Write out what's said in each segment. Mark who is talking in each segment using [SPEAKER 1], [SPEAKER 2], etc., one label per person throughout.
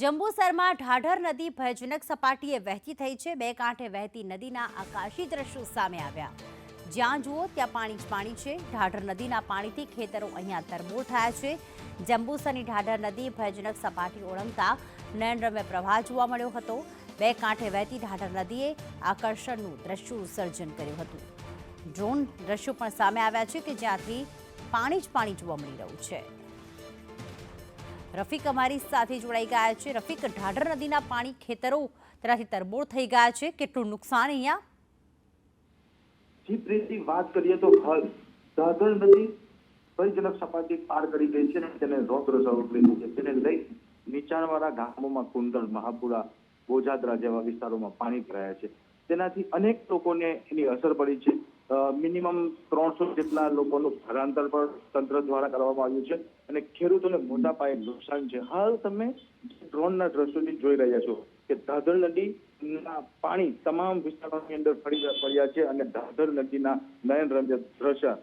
[SPEAKER 1] જંબુસરમાં ઢાઢર નદી ભયજનક સપાટીએ વહેતી થઈ છે. બે કાંઠે વહેતી નદીના આકાશી દ્રશ્યો સામે આવ્યા. જ્યાં જુઓ ત્યાં પાણી જ પાણી છે. ઢાઢર નદીના પાણીથી ખેતરો અહીંયા તરબોળ થયા છે. જંબુસરની ઢાઢર નદી ભયજનક સપાટી ઓળંગતા નયનરમ્ય પ્રવાહ જોવા મળ્યો હતો. બે કાંઠે વહેતી ઢાઢર નદીએ આકર્ષણનું દ્રશ્ય સર્જન કર્યું હતું. ડ્રોન દ્રશ્યો પણ સામે આવ્યા છે કે જ્યાંથી પાણી જ પાણી જોવા મળી રહ્યું છે. રફીક અમારી સાથે જોડાઈ ગયા છે. રફીક, ઢાઢર નદીના પાણી ખેતરો તેનાથી તરબોળ થઈ ગયા છે. કેટલું નુકસાન અહીંયા?
[SPEAKER 2] જી, પ્રીતિ, વાત કરીએ તો હાલ દાદર નદી ભયજનક સપાટી પાર કરી ગઈ છે અને તેને રોદ્ર સ્વરૂપ લીધું છે. તેને લઈ નીચાણવાળા ગામોમાં કુંડળ મહાપુરા બોજાદરા જેવા વિસ્તારોમાં પાણી ભરાયા છે. તેનાથી અનેક લોકોને એની અસર પડી છે. મિનિમમ ત્રણસો જેટલા લોકોનું સ્થળાંતર પણ તંત્ર દ્વારા કરવામાં આવ્યું છે અને ખેડૂતોને મોટા પાયે નુકસાન છે. હાલ તમે ડ્રોનના દ્રશ્યોથી જોઈ રહ્યા છો કે દાદર નદીના પાણી તમામ વિસ્તારોની અંદર ફરી પડ્યા છે અને દાદર નદીના નયન રમ્ય દ્રશ્ય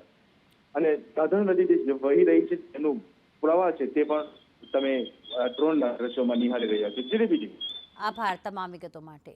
[SPEAKER 2] અને દાદર નદી જે વહી રહી છે તેનું પ્રવાહ છે તે પણ તમે ડ્રોનના દ્રશ્યોમાં નિહાળી રહ્યા છો. જીડીપી
[SPEAKER 1] આભાર તમામ વિગતો માટે.